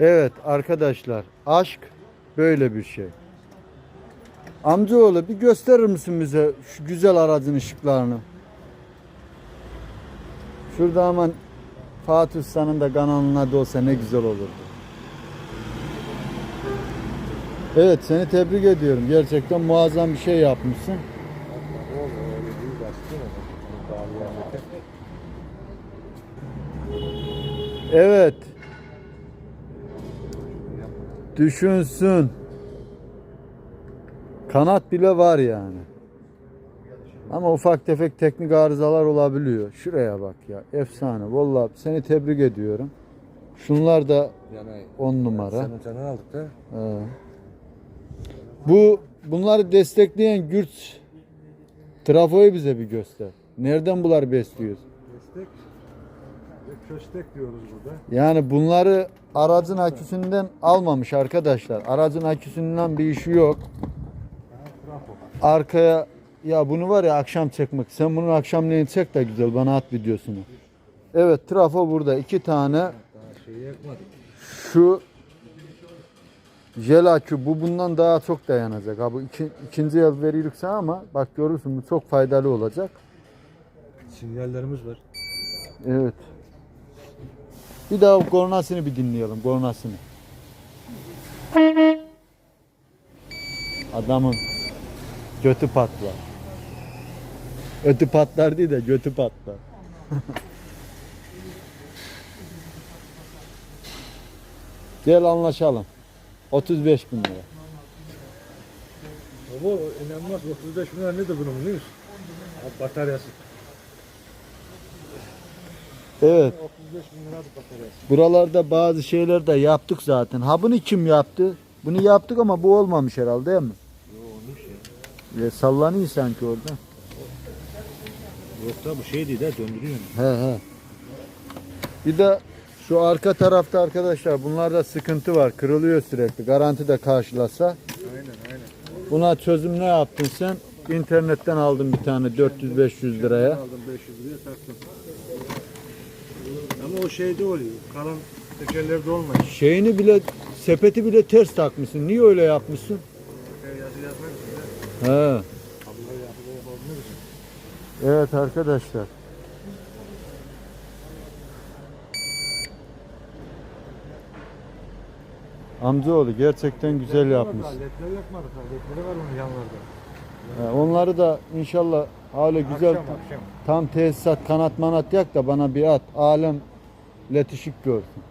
Evet arkadaşlar aşk böyle bir şey. Amcaoğlu bir gösterir misin bize şu güzel aracın ışıklarını? Şurada hemen Fatih Usta'nın da kanalına da olsa ne güzel olurdu. Evet seni tebrik ediyorum. Gerçekten muazzam bir şey yapmışsın. Evet. Düşünsün. Kanat bile var yani. Ama ufak tefek teknik arızalar olabiliyor. Şuraya bak ya. Efsane. Vallahi seni tebrik ediyorum. Şunlar da Yani 10 numara. Sen canı aldık da. Ee, bu bunları destekleyen gürt trafoyu bize bir göster. Nereden bunlar besliyoruz? Destek köstek diyoruz burada. Yani bunları aracın aküsünden almamış arkadaşlar. Aracın aküsünden bir işi yok. Arkaya ya bunu var ya akşam çekmek. Sen bunun akşamleyin çek de güzel bana at videosunu. Evet trafo burada. iki tane şu jel akü bu bundan daha çok dayanacak. Ha bu iki, ikinci el verirse ama bak görürsün bu çok faydalı olacak. Sinyallerimiz var. Evet. Bir daha kornasını bir dinleyelim kornasını. Adamın götü patlar. Ötü patlar değil de götü patlar. Gel anlaşalım. 35 bin lira. Baba inanmaz 35 bin lira nedir bunun biliyor musun? Bataryası. Evet. 35 bin lira bataryası. Buralarda bazı şeyler de yaptık zaten. Ha bunu kim yaptı? Bunu yaptık ama bu olmamış herhalde değil mi? Yo olmuş ya. E, sallanıyor sanki orada. Yok da bu şey değil de döndürüyor. He he. Bir de şu arka tarafta arkadaşlar bunlarda sıkıntı var. Kırılıyor sürekli. Garanti de karşılasa. Aynen aynen. Buna çözüm ne yaptın sen? İnternetten aldım bir tane 400-500 liraya. Aldım 500 liraya taktım. O şeyde oluyor. Kalan tekerlerde olmuyor. Şeyini bile sepeti bile ters takmışsın. Niye öyle yapmışsın? He. Evet arkadaşlar. Amcaoğlu gerçekten güzel yapmış. Ledleri yakmadık. ha, Ledleri var onun yanlarda. He, Onları da inşallah öyle güzel Akşam akşam. tam tesisat kanat manat yak da bana bir at. Alem letişik görsün.